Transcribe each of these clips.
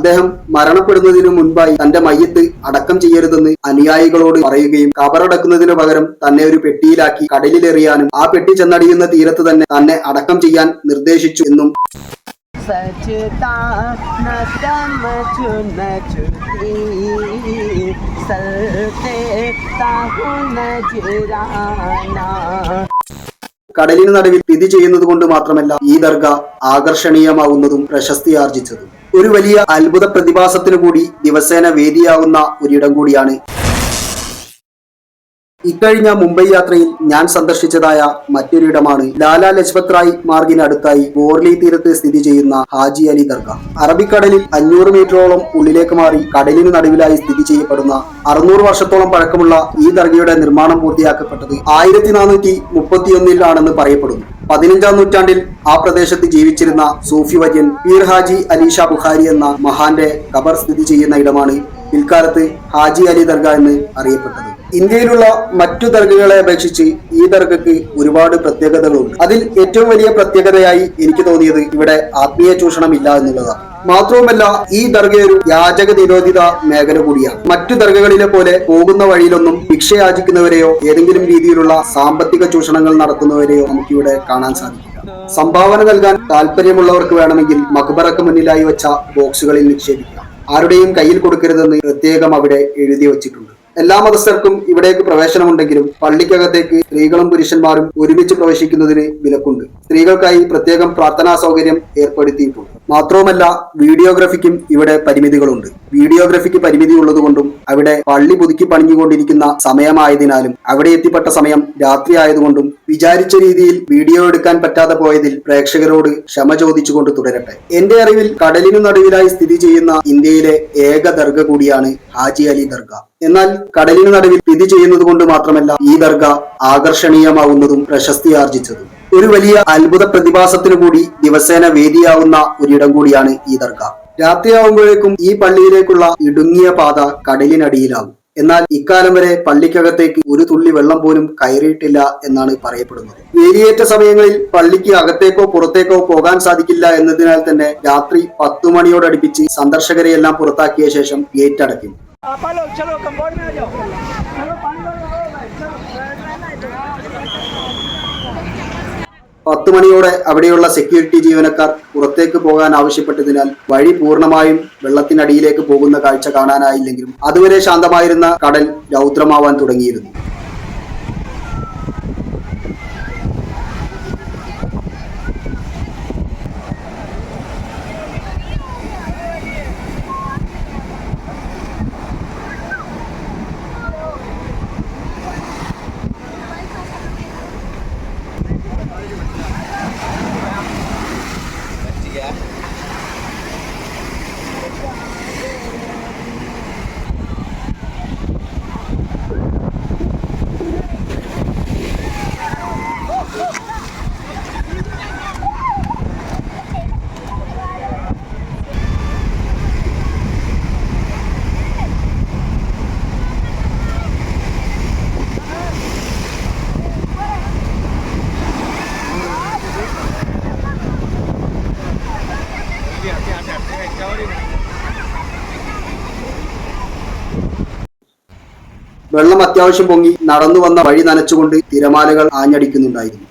അദ്ദേഹം മരണപ്പെടുന്നതിന് മുൻപായി തന്റെ മയ്യത്ത് അടക്കം ചെയ്യരുതെന്ന് അനുയായികളോട് പറയുകയും കബറടക്കുന്നതിനു പകരം തന്നെ ഒരു പെട്ടിയിലാക്കി കടലിലെറിയാനും ആ പെട്ടി ചെന്നടിയുന്ന തീരത്ത് തന്നെ തന്നെ അടക്കം ചെയ്യാൻ നിർദ്ദേശിച്ചു എന്നും കടലിന് നടുവിൽ വിധി ചെയ്യുന്നത് കൊണ്ട് മാത്രമല്ല ഈ ദർഗ ആകർഷണീയമാവുന്നതും പ്രശസ്തി ആർജിച്ചതും. ഒരു വലിയ അത്ഭുത പ്രതിഭാസത്തിനു കൂടി ദിവസേന വേദിയാവുന്ന ഒരിടം കൂടിയാണ്. ഇക്കഴിഞ്ഞ മുംബൈ യാത്രയിൽ ഞാൻ സന്ദർശിച്ചതായ മറ്റൊരിടമാണ്. ലാലാ ലജ്പത് റായ് മാർഗിനടുത്തായി ബോർലി തീരത്ത് സ്ഥിതി ചെയ്യുന്ന ഹാജി അലി ദർഗ. അറബിക്കടലിൽ അഞ്ഞൂറ് മീറ്ററോളം ഉള്ളിലേക്ക് മാറി കടലിന് നടുവിലായി സ്ഥിതി ചെയ്യപ്പെടുന്ന അറുന്നൂറ് വർഷത്തോളം പഴക്കമുള്ള ഈ ദർഗയുടെ നിർമ്മാണം പൂർത്തിയാക്കപ്പെട്ടത് ആയിരത്തി നാനൂറ്റി മുപ്പത്തിയൊന്നിലാണെന്ന് പറയപ്പെടുന്നു. പതിനഞ്ചാം നൂറ്റാണ്ടിൽ ആ പ്രദേശത്ത് ജീവിച്ചിരുന്ന സൂഫി വര്യൻ പീർ ഹാജി അലി ഷാ ബുഖാരി എന്ന മഹാന്റെ ഖബർ സ്ഥിതി ചെയ്യുന്ന ഇടമാണ് പിൽക്കാലത്ത് ഹാജി അലി ദർഗ എന്ന് അറിയപ്പെട്ടത്. ഇന്ത്യയിലുള്ള മറ്റു ദർഗകളെ അപേക്ഷിച്ച് ഈ ദർഗക്ക് ഒരുപാട് പ്രത്യേകതകളുണ്ട്. അതിൽ ഏറ്റവും വലിയ പ്രത്യേകതയായി എനിക്ക് തോന്നിയത് ഇവിടെ ആത്മീയ ചൂഷണം ഇല്ല എന്നുള്ളതാണ്. മാത്രവുമല്ല ഈ ദർഗ ഒരു യാചക നിരോധിത മേഖല കൂടിയാണ്. മറ്റു ദർഗകളിലെ പോലെ പോകുന്ന വഴിയിലൊന്നും ഭിക്ഷ യാചിക്കുന്നവരെയോ ഏതെങ്കിലും രീതിയിലുള്ള സാമ്പത്തിക ചൂഷണങ്ങൾ നടത്തുന്നവരെയോ നമുക്കിവിടെ കാണാൻ സാധിക്കും സംഭാവന നൽകാൻ താല്പര്യമുള്ളവർക്ക് വേണമെങ്കിൽ മക്ബറക്ക് മുന്നിലായി വെച്ച ബോക്സുകളിൽ നിക്ഷേപിക്കാം. ആരുടെയും കയ്യിൽ കൊടുക്കരുതെന്ന് പ്രത്യേകം അവിടെ എഴുതി വച്ചിട്ടുണ്ട്. എല്ലാ മതസ്ഥർക്കും ഇവിടേക്ക് പ്രവേശനമുണ്ടെങ്കിലും പള്ളിക്കകത്തേക്ക് സ്ത്രീകളും പുരുഷന്മാരും ഒരുമിച്ച് പ്രവേശിക്കുന്നതിന് വിലക്കുണ്ട്. സ്ത്രീകൾക്കായി പ്രത്യേകം പ്രാർത്ഥനാ സൗകര്യം ഏർപ്പെടുത്തിയിട്ടുണ്ട്. മാത്രവുമല്ല വീഡിയോഗ്രഫിക്കും ഇവിടെ പരിമിതികളുണ്ട്. വീഡിയോഗ്രഫിക്ക് പരിമിതി ഉള്ളതുകൊണ്ടും അവിടെ പള്ളി പുതുക്കി പണിഞ്ഞുകൊണ്ടിരിക്കുന്ന സമയമായതിനാലും അവിടെ എത്തിപ്പെട്ട സമയം രാത്രി ആയതുകൊണ്ടും വിചാരിച്ച രീതിയിൽ വീഡിയോ എടുക്കാൻ പറ്റാതെ പോയതിൽ പ്രേക്ഷകരോട് ക്ഷമ ചോദിച്ചുകൊണ്ട് തുടരട്ടെ. എന്റെ അറിവിൽ കടലിനു നടുവിലായി സ്ഥിതി ചെയ്യുന്ന ഇന്ത്യയിലെ ഏക ദർഗ കൂടിയാണ് ഹാജി അലി ദർഗ. എന്നാൽ കടലിനു നടുവിൽ സ്ഥിതി ചെയ്യുന്നത് കൊണ്ട് മാത്രമല്ല ഈ ദർഗ ആകർഷണീയമാവുന്നതും പ്രശസ്തി ആർജിച്ചതും. ഒരു വലിയ അത്ഭുത പ്രതിഭാസത്തിനു കൂടി ദിവസേന വേദിയാവുന്ന ഒരിടം കൂടിയാണ് ഈ ദർഗ. രാത്രിയാവുമ്പോഴേക്കും ഈ പള്ളിയിലേക്കുള്ള ഇടുങ്ങിയ പാത കടലിനടിയിലാവും എന്നാൽ ഇക്കാലം വരെ പള്ളിക്കകത്തേക്ക് ഒരു തുള്ളി വെള്ളം പോലും കയറിയിട്ടില്ല എന്നാണ് പറയപ്പെടുന്നത്. വേലിയേറ്റ സമയങ്ങളിൽ പള്ളിക്ക് അകത്തേക്കോ പുറത്തേക്കോ പോകാൻ സാധിക്കില്ല എന്നതിനാൽ തന്നെ രാത്രി പത്തു മണിയോടടുപ്പിച്ച് സന്ദർശകരെയെല്ലാം പുറത്താക്കിയ ശേഷം ഗേറ്റ് അടയ്ക്കും പത്ത് മണിയോടെ അവിടെയുള്ള സെക്യൂരിറ്റി ജീവനക്കാർ പുറത്തേക്ക് പോകാൻ ആവശ്യപ്പെട്ടതിനാൽ വഴി പൂർണമായും വെള്ളത്തിനടിയിലേക്ക് പോകുന്ന കാഴ്ച കാണാനായില്ലെങ്കിലും അതുവരെ ശാന്തമായിരുന്ന കടൽ രൗദ്രമാവാൻ തുടങ്ങിയിരുന്നു. വെള്ളം അത്യാവശ്യം പൊങ്ങി നടന്നു വന്ന വഴി നനച്ചുകൊണ്ട് തിരമാലകൾ ആഞ്ഞടിക്കുന്നുണ്ടായിരുന്നു.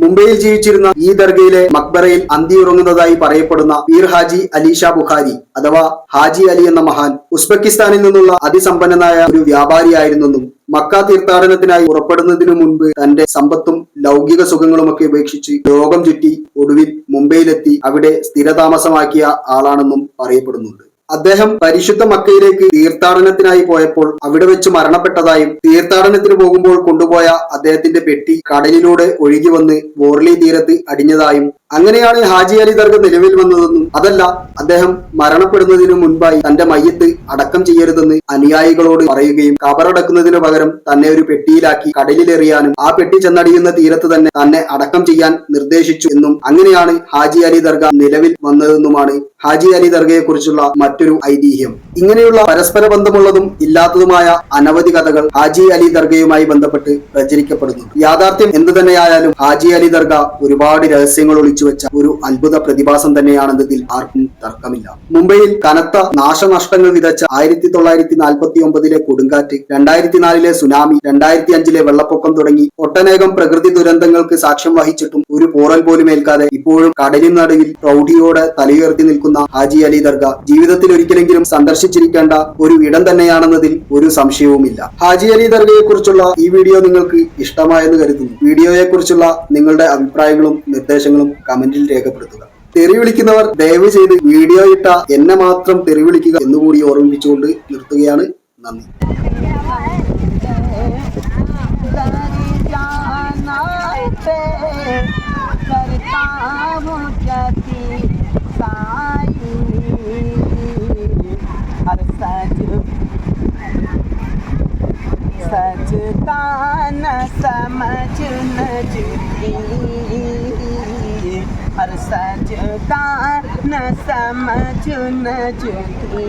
മുംബൈയിൽ ജീവിച്ചിരുന്ന ഈ ദർഗയിലെ മക്ബറയിൽ അന്തിയുറങ്ങുന്നതായി പറയപ്പെടുന്ന പീർ ഹാജി അലീഷ ബുഖാരി അഥവാ ഹാജി അലി എന്ന മഹാൻ ഉസ്ബെക്കിസ്ഥാനിൽ നിന്നുള്ള അതിസമ്പന്നനായ ഒരു വ്യാപാരിയായിരുന്നെന്നും മക്ക തീർത്ഥാടനത്തിനായി പുറപ്പെടുന്നതിനു മുൻപ് തന്റെ സമ്പത്തും ലൗകിക സുഖങ്ങളുമൊക്കെ ഉപേക്ഷിച്ച് ലോകം ചുറ്റി ഒടുവിൽ മുംബൈയിലെത്തി അവിടെ സ്ഥിരതാമസമാക്കിയ ആളാണെന്നും പറയപ്പെടുന്നുണ്ട് അദ്ദേഹം പരിശുദ്ധ മക്കയിലേക്ക് തീർത്ഥാടനത്തിനായി പോയപ്പോൾ അവിടെ വെച്ച് മരണപ്പെട്ടതായും തീർത്ഥാടനത്തിന് പോകുമ്പോൾ കൊണ്ടുപോയ അദ്ദേഹത്തിന്റെ പെട്ടി കടലിലൂടെ ഒഴുകി വന്ന് വോർലി തീരത്ത് അടിഞ്ഞതായും അങ്ങനെയാണ് ഹാജി അലി ദർഗ നിലവിൽ വന്നതെന്നും അതല്ല അദ്ദേഹം മരണപ്പെടുന്നതിനു മുൻപായി തന്റെ മയ്യത്ത് അടക്കം ചെയ്യരുതെന്ന് അനുയായികളോട് പറയുകയും കബറടക്കുന്നതിനു പകരം തന്നെ ഒരു പെട്ടിയിലാക്കി കടലിലെറിയാനും ആ പെട്ടി ചെന്നടിയുന്ന തീരത്ത് തന്നെ തന്നെ അടക്കം ചെയ്യാൻ നിർദ്ദേശിച്ചു എന്നും അങ്ങനെയാണ് ഹാജി അലി ദർഗ നിലവിൽ വന്നതെന്നുമാണ് ഹാജി അലി ദർഗയെ കുറിച്ചുള്ള മറ്റൊരു ഐതിഹ്യം. ഇങ്ങനെയുള്ള പരസ്പര ബന്ധമുള്ളതും ഇല്ലാത്തതുമായ അനവധി കഥകൾ ഹാജി അലി ദർഗയുമായി ബന്ധപ്പെട്ട് പ്രചരിക്കപ്പെടുന്നു. യാഥാർത്ഥ്യം എന്തു തന്നെയായാലും ഹാജി അലി ദർഗ ഒരുപാട് രഹസ്യങ്ങൾ ഒളിച്ചു വെച്ച ഒരു അത്ഭുത പ്രതിഭാസം തന്നെയാണെന്നതിൽ ആർക്കും തർക്കമില്ല. മുംബൈയിൽ കനത്ത നാശനഷ്ടങ്ങൾ വിതച്ച ആയിരത്തി തൊള്ളായിരത്തി നാൽപ്പത്തി ഒമ്പതിലെ കൊടുങ്കാറ്റ് രണ്ടായിരത്തി നാലിലെ സുനാമി രണ്ടായിരത്തി അഞ്ചിലെ വെള്ളപ്പൊക്കം തുടങ്ങി ഒട്ടനേകം പ്രകൃതി ദുരന്തങ്ങൾക്ക് സാക്ഷ്യം വഹിച്ചിട്ടും ഒരു പോറൽ പോലും ഏൽക്കാതെ ഇപ്പോഴും കടലിൻ നടുവിൽ പ്രൗഢിയോടെ തലയുയർത്തി നിൽക്കുന്ന ഹാജി അലി ദർഗ ജീവിതത്തിൽ ഒരിക്കലെങ്കിലും സന്ദർശിച്ചിരിക്കേണ്ട ഒരു ഇടം തന്നെയാണെന്നതിൽ ഒരു സംശയവുമില്ല. ഹാജി അലി ദർഗയെ കുറിച്ചുള്ള ഈ വീഡിയോ നിങ്ങൾക്ക് ഇഷ്ടമായെന്ന് കരുതുന്നു. വീഡിയോയെ കുറിച്ചുള്ള നിങ്ങളുടെ അഭിപ്രായങ്ങളും നിർദ്ദേശങ്ങളും കമന്റിൽ രേഖപ്പെടുത്തുക. തെറി വിളിക്കുന്നവർ ദയവ് ചെയ്ത് വീഡിയോ ഇട്ട എന്നെ മാത്രം തെറി വിളിക്കുക എന്നുകൂടി ഓർമ്മിപ്പിച്ചുകൊണ്ട് നിർത്തുകയാണ്. നന്ദി. സജതാന സമജ करता हूँ जती साई हर सज सजता न समझ न जुती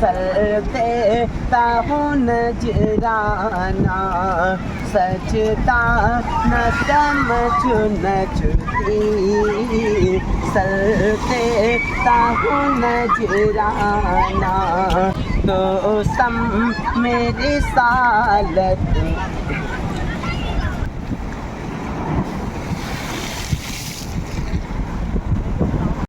हर सजता न समझ न जुती सर देता हूँ नजराना सजता न समझ न जुती सर देता हूँ नजराना तो सम मेरी सालत